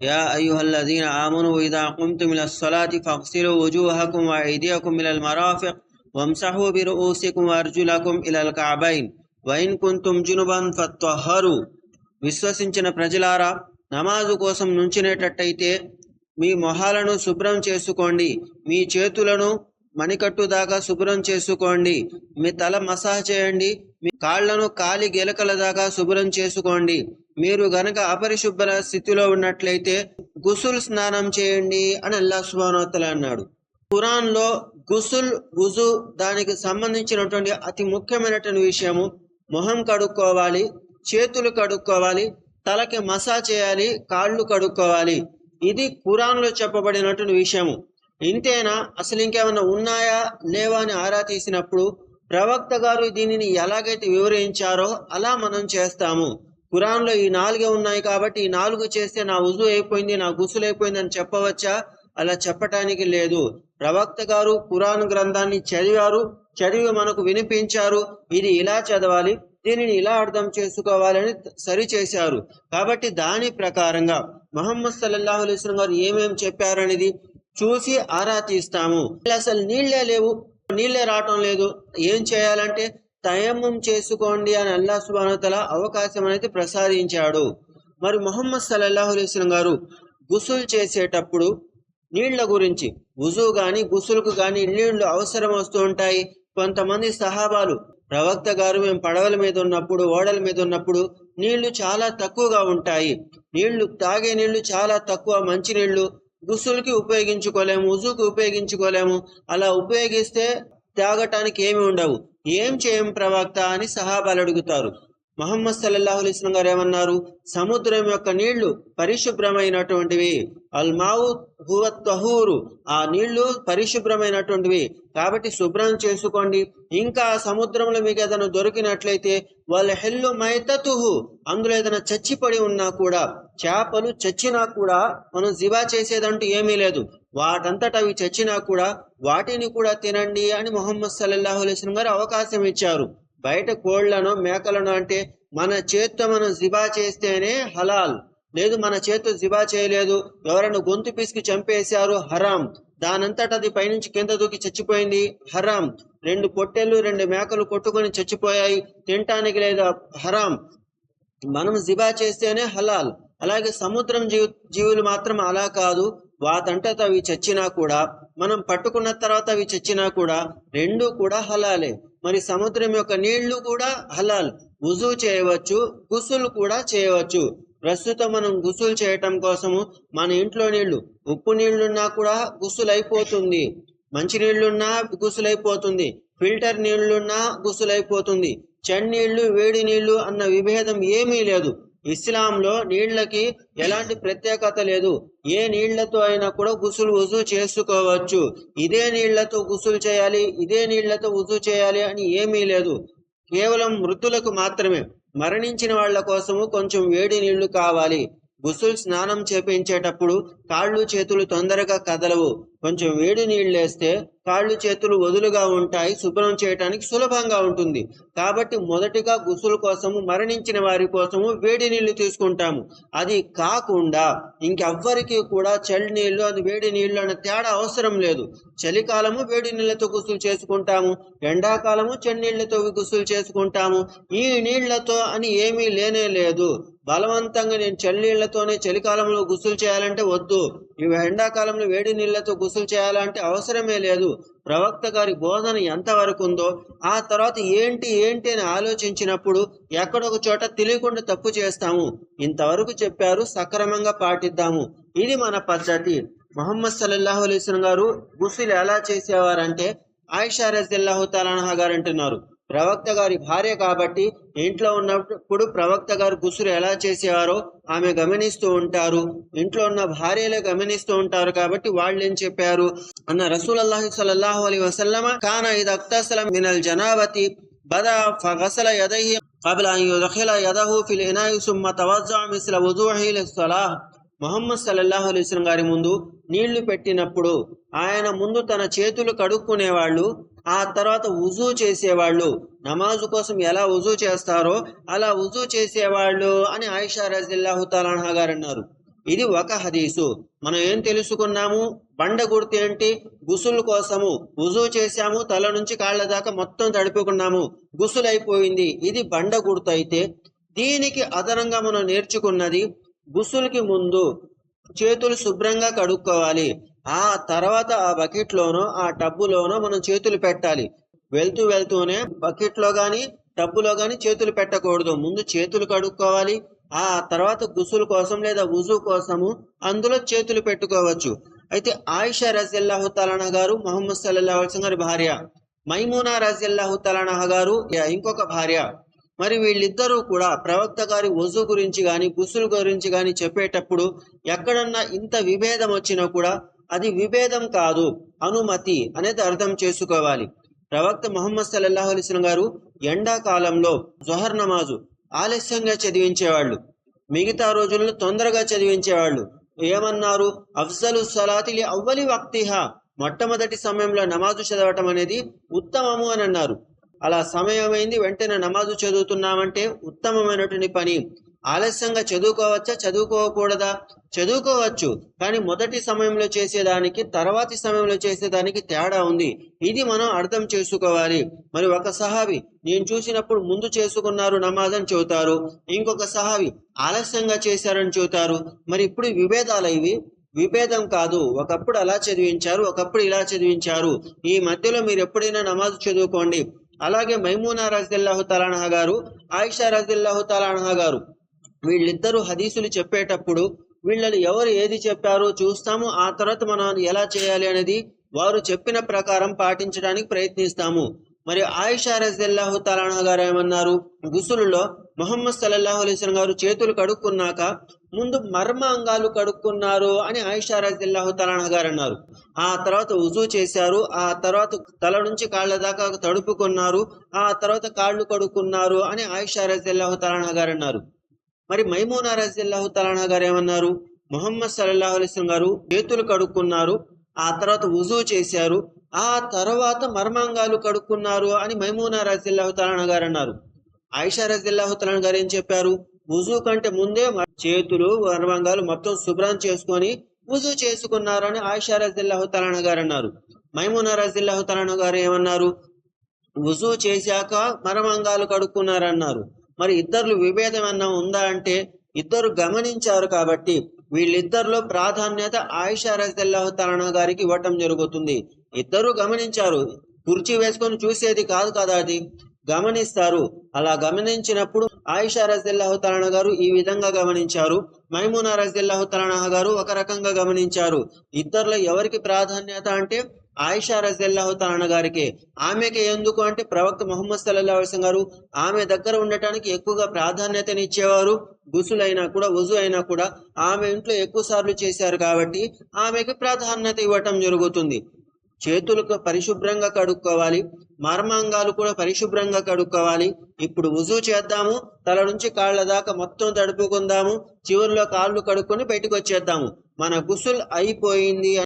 يا أيها الذين آمنوا إذا قمتم إلى الصلاة فاغسلوا وجوهكم وأيديكم إلى المرافق وامسحوا برؤوسكم وأرجلكم إلى الكعبين وإن كنتم جنبا فطهروا విశ్వసించిన ప్రజలారా నమాజు కోసం నుంచినేటట్టయితే మీ మొహాలను శుభ్రం చేసుకోండి మీ చేతులను మణికట్టు దాకా శుభ్రం చేసుకోండి మీ తల మసాజ్ చేయండి మీ కాళ్లను కాలి గెలకల దాకా శుభ్రం చేసుకోండి మీరు గనక అపరిశుభ్ర స్థితిలో ఉన్నట్లయితే గుసుల్ స్నానం చేయండి అని అల్లా సుబానోత్తల అన్నాడు. ఖురాన్లో గుసుల్ గుజు దానికి సంబంధించినటువంటి అతి ముఖ్యమైనటువంటి విషయము మొహం కడుక్కోవాలి చేతులు కడుక్కోవాలి తలకి మసా చేయాలి కాళ్ళు కడుక్కోవాలి. ఇది ఖురాన్లో చెప్పబడినటువంటి విషయము. ఇంతేనా? అసలు ఇంకేమైనా ఉన్నాయా? లేవా అని ఆరా తీసినప్పుడు ప్రవక్త గారు దీనిని ఎలాగైతే వివరించారో అలా మనం చేస్తాము. ఖురాన్లో ఈ నాలుగే ఉన్నాయి కాబట్టి ఈ నాలుగు చేస్తే నా ఉజు అయిపోయింది నా గుసులు అయిపోయింది అని చెప్పవచ్చా? అలా చెప్పటానికి లేదు. ప్రవక్త గారు ఖురాన్ గ్రంథాన్ని చదివారు చదివి మనకు వినిపించారు. ఇది ఇలా చదవాలి దీనిని ఇలా అర్థం చేసుకోవాలని సరిచేశారు కాబట్టి దాని ప్రకారంగా మహమ్మద్ సల్లల్లాహు గారు ఏమేమి చెప్పారనేది చూసి ఆరా తీస్తాము. అసలు నీళ్ళే లేవు నీళ్ళే రావటం లేదు. ఏం చేయాలంటే తయమ్మం చేసుకోండి అని అల్లా సుబానతల అవకాశం అనేది ప్రసాదించాడు. మరి మొహమ్మద్ సల్లల్లాహు అలైహి గారు గుసులు చేసేటప్పుడు నీళ్ళ గురించి వుజు గాని గుసులకు గాని నీళ్ళు అవసరం వస్తూ ఉంటాయి. కొంతమంది సహాబాలు ప్రవక్త గారు మేము పడవల మీద ఉన్నప్పుడు ఓడల మీద ఉన్నప్పుడు నీళ్ళు చాలా తక్కువగా ఉంటాయి. నీళ్ళు తాగే నీళ్ళు చాలా తక్కువ మంచి నీళ్ళు గుసులకి ఉపయోగించుకోలేము ఉజుకు ఉపయోగించుకోలేము. అలా ఉపయోగిస్తే తాగటానికి ఏమి ఉండవు. ఏం చేయం ప్రవక్త అని సహాబాలు అడుగుతారు. మహమ్మద్ సల్లల్లాహు గారు ఏమన్నారు? సముద్రం యొక్క నీళ్ళు పరిశుభ్రమైనటువంటివి. అల్మావు హువ ఆ నీళ్ళు పరిశుభ్రమైనటువంటివి. కాబట్టి శుభ్రం చేసుకోండి. ఇంకా సముద్రంలో మీకు ఏదైనా దొరికినట్లయితే వాళ్ళ హెల్లు మైతతుహు. అందులో ఏదైనా చచ్చిపడి ఉన్నా కూడా చేపలు చచ్చినా కూడా మనం జివా చేసేదంటూ ఏమీ లేదు. వాటంతట అవి చచ్చినా కూడా వాటిని కూడా తినండి అని మొహమ్మద్ సల్లల్లాహు అలైహి గారు అవకాశం ఇచ్చారు. బయట కోళ్ళను మేకలను అంటే మన చేత్తో మనం జిబా చేస్తేనే హలాల్. లేదు మన చేత్తో జిబా చేయలేదు. ఎవరైనా గొంతు పిసికి చంపేశారు హరాం దానంతట అది పైనుంచి కింద దూకి చచ్చిపోయింది హరాం రెండు పొట్టెలు రెండు మేకలు కొట్టుకొని చచ్చిపోయాయి తినటానికి లేదా హరాం మనం జిబా చేస్తేనే హలాల్. అలాగే సముద్రం జీవి జీవులు మాత్రం అలా కాదు. వాతంటతో అవి చచ్చినా కూడా మనం పట్టుకున్న తర్వాత అవి చచ్చినా కూడా రెండు కూడా హలాలే. మరి సముద్రం యొక్క నీళ్ళు కూడా హలాల్. వుజు చేయవచ్చు గుసులు కూడా చేయవచ్చు. ప్రస్తుతం మనం గుసులు చేయటం కోసము మన ఇంట్లో నీళ్ళు. ఉప్పు నీళ్ళున్నా కూడా గుసులు అయిపోతుంది మంచి నీళ్ళున్నా గుసులైపోతుంది. ఫిల్టర్ నీళ్ళున్నా గుసులైపోతుంది. చన్నీళ్ళు వేడి నీళ్ళు అన్న విభేదం ఏమీ లేదు. ఇస్లాంలో నీళ్ళకి ఎలాంటి ప్రత్యేకత లేదు. ఏ నీళ్ళతో అయినా కూడా గుసులు ఉజు చేసుకోవచ్చు. ఇదే నీళ్ళతో గుసులు చేయాలి ఇదే నీళ్ళతో ఉజు చేయాలి అని ఏమీ లేదు. కేవలం మృతులకు మాత్రమే. మరణించిన వాళ్ళ కోసము కొంచెం వేడి నీళ్ళు కావాలి. గుసులు స్నానం చేపించేటప్పుడు కాళ్ళు చేతులు తొందరగా కదలవు. కొంచెం వేడి నీళ్ళు వేస్తే కాళ్ళు చేతులు వదులుగా ఉంటాయి శుభ్రం చేయడానికి సులభంగా ఉంటుంది. కాబట్టి మొదటిగా గుసులు కోసము మరణించిన వారి కోసము వేడి నీళ్ళు తీసుకుంటాము. అది కాకుండా ఇంకెవ్వరికి కూడా చలి నీళ్ళు అది వేడి నీళ్ళు అనే తేడా అవసరం లేదు. చలికాలము వేడి నీళ్ళతో గుసులు చేసుకుంటాము ఎండాకాలము చన్నీళ్ళతో గుసులు చేసుకుంటాము. ఈ నీళ్ళతో అని ఏమీ లేనే లేదు. బలవంతంగా నేను చలి నీళ్ళతోనే చలికాలంలో గుసులు చేయాలంటే వద్దు. ఇవి ఎండాకాలంలో వేడి నీళ్ళతో గుసులు చేయాలంటే అవసరమే లేదు. ప్రవక్త గారి బోధన ఎంతవరకు ఉందో ఆ తర్వాత ఏంటి ఏంటి అని ఆలోచించినప్పుడు ఎక్కడొక చోట తెలియకుండా తప్పు చేస్తాము. ఇంతవరకు చెప్పారు సక్రమంగా పాటిద్దాము. ఇది మన పద్ధతి. మొహమ్మద్ సల్లల్లాహు అలైస్లం గారు గుసులు ఎలా చేసేవారంటే ఆయిషా రజిల్లాహు తాలాహా గారు అంటున్నారు. ప్రవక్త గారి భార్య కాబట్టి ఇంట్లో ఉన్నప్పుడు ప్రవక్త గారు గుసురు ఎలా చేసేవారో ఆమె గమనిస్తూ ఉంటారు ఇంట్లో ఉన్న భార్యలే గమనిస్తూ ఉంటారు కాబట్టి వాళ్ళు ఏం చెప్పారు అన్న రసూల్ అల్లాహి సల్లల్లాహు అలైహి వసల్లమ కాన ఇది అక్తసల మినల్ జనాబతి బదా ఫగసల యదైహి قبل أن يدخل يده في الإناء ثم توضأ مثل وضوءه للصلاة మొహమ్మద్ సల్లల్లాహు అలైహి వసల్లం గారి ముందు నీళ్లు పెట్టినప్పుడు ఆయన ముందు తన చేతులు కడుక్కునేవాళ్ళు ఆ తర్వాత ఉజూ చేసేవాళ్ళు. నమాజు కోసం ఎలా ఉజూ చేస్తారో అలా ఉజూ చేసేవాళ్ళు అని ఆయిషా రజిల్లాహు గారు అన్నారు ఇది ఒక హదీసు. మనం ఏం తెలుసుకున్నాము? బండ గుర్తు ఏంటి? గుసులు కోసము. వుజూ చేశాము తల నుంచి కాళ్ళ దాకా మొత్తం తడుపుకున్నాము. గుసులు అయిపోయింది ఇది బండ గుర్తు అయితే దీనికి అదనంగా మనం నేర్చుకున్నది గుసులకి ముందు చేతులు శుభ్రంగా కడుక్కోవాలి. ఆ తర్వాత ఆ బకెట్లోనో ఆ టబ్బులోనో మనం చేతులు పెట్టాలి. వెళ్తూ వెళ్తూనే బకెట్లో కానీ టబ్బులో కానీ చేతులు పెట్టకూడదు. ముందు చేతులు కడుక్కోవాలి. ఆ తర్వాత గుసులు కోసం లేదా ఉజు కోసము అందులో చేతులు పెట్టుకోవచ్చు. అయితే ఆయిషా రజిల్లాహు తలానా గారు మొహమ్మద్ సల్లాహు గారి భార్య. మైమూనా రజిల్లాహు తలానా గారు ఇంకొక భార్య. మరి వీళ్ళిద్దరూ కూడా ప్రవక్త గారి వజు గురించి కానీ గుసులు గురించి కానీ చెప్పేటప్పుడు ఎక్కడన్నా ఇంత విభేదం వచ్చినా కూడా అది విభేదం కాదు అనుమతి అనేది అర్థం చేసుకోవాలి. ప్రవక్త మొహమ్మద్ సల్లల్లాహు అలైస్లం గారు ఎండాకాలంలో జొహర్ నమాజు ఆలస్యంగా చదివించేవాళ్ళు. మిగతా రోజుల్లో తొందరగా చదివించేవాళ్ళు. ఏమన్నారు? అఫ్జలు సలాతిలి అవ్వలి వక్తిహా. మొట్టమొదటి సమయంలో నమాజు చదవటం అనేది ఉత్తమము అని అన్నారు. అలా సమయమైంది వెంటనే నమాజు చదువుతున్నామంటే ఉత్తమమైనటువంటి పని. ఆలస్యంగా చదువుకోవచ్చా? చదువుకోకూడదా? చదువుకోవచ్చు. కానీ మొదటి సమయంలో చేసేదానికి తర్వాతి సమయంలో చేసేదానికి తేడా ఉంది. ఇది మనం అర్థం చేసుకోవాలి. మరి ఒక సహావి నేను చూసినప్పుడు ముందు చేసుకున్నారు నమాజ్ అని చెబుతారు. ఇంకొక సహావి ఆలస్యంగా చేశారని చెబుతారు. మరి ఇప్పుడు విభేదాలు ఇవి. విభేదం కాదు. ఒకప్పుడు అలా చదివించారు ఒకప్పుడు ఇలా చదివించారు. ఈ మధ్యలో మీరు ఎప్పుడైనా నమాజ్ చదువుకోండి. అలాగే మైమూనా రజిల్లాహు తలానహ గారు ఆయిషా రజిల్లాహు తలానహ గారు వీళ్ళిద్దరూ హదీసులు చెప్పేటప్పుడు వీళ్ళని ఎవరు ఏది చెప్పారో చూస్తాము ఆ తర్వాత మనం ఎలా చేయాలి అనేది వారు చెప్పిన ప్రకారం పాటించడానికి ప్రయత్నిస్తాము. మరి ఆయిషా రజిల్లాహు తలానా గారు ఏమన్నారు? గుసులులో మొహమ్మద్ సల్లల్లాహు అలైస్లం గారు చేతులు కడుక్కున్నాక ముందు మర్మ అంగాలు కడుక్కున్నారు అని ఆయిషా రజిల్లాహు తలానా గారు అన్నారు. ఆ తర్వాత ఉజూ చేశారు ఆ తర్వాత తల నుంచి కాళ్ళ దాకా తడుపుకున్నారు ఆ తర్వాత కాళ్ళు కడుక్కున్నారు అని ఆయిషా రజిల్లాహు తలానా గారు అన్నారు. మరి మైమూనా రజిల్లాహు తలానా గారు ఏమన్నారు? మొహమ్మద్ సల్లాహు అలిస్లం గారు చేతులు కడుక్కున్నారు ఆ తర్వాత వుజూ చేశారు ఆ తర్వాత మర్మాంగాలు కడుక్కున్నారు అని మైమూనా రజిల్లాహు తలానా గారు అన్నారు. ఆయిషా రజిల్లాహు తలానా గారు ఏం చెప్పారు? వుజూ కంటే ముందే చేతులు మర్మాంగాలు మొత్తం శుభ్రం చేసుకొని వుజూ చేసుకున్నారు అని ఆయిషా రజిల్లాహు తలానా గారు అన్నారు. మైమూనా రజిల్లాహు తలానా గారు ఏమన్నారు? వుజూ చేశాక మరమంగాలు కడుక్కున్నారన్నారు మరి ఇద్దరు విభేదం అన్నా ఉందా అంటే ఇద్దరు గమనించారు కాబట్టి వీళ్ళిద్దరిలో ప్రాధాన్యత ఆయిషా రజల్లాహు తలానా గారికి ఇవ్వటం జరుగుతుంది. ఇద్దరు గమనించారు. కుర్చీ వేసుకొని చూసేది కాదు కదా అది. గమనిస్తారు. అలా గమనించినప్పుడు ఆయిషా రజల్లాహు తలానా గారు ఈ విధంగా గమనించారు. మైమూనా రజల్లాహు తలానా గారు ఒక రకంగా గమనించారు. ఇద్దరులో ఎవరికి ప్రాధాన్యత అంటే ఆయిషా రజల్లాహు తలానా గారికి ఆమెకి ఎందుకు అంటే ప్రవక్త మొహమ్మద్ సల్లాహు అలైహి గారు ఆమె దగ్గర ఉండటానికి ఎక్కువగా ప్రాధాన్యతనిచ్చేవారు గుసులైనా కూడా వజు అయినా కూడా ఆమె ఇంట్లో ఎక్కువ సార్లు చేశారు కాబట్టి ఆమెకి ప్రాధాన్యత ఇవ్వటం జరుగుతుంది. చేతులకు పరిశుభ్రంగా కడుక్కోవాలి. మర్మాంగాలు కూడా పరిశుభ్రంగా కడుక్కోవాలి. ఇప్పుడు వుజూ చేద్దాము తల నుంచి కాళ్ళ దాకా మొత్తం తడుపుకుందాము చివరిలో కాళ్ళు కడుక్కొని బయటకు వచ్చేద్దాము. మన గుసుల్ అయిపోయింది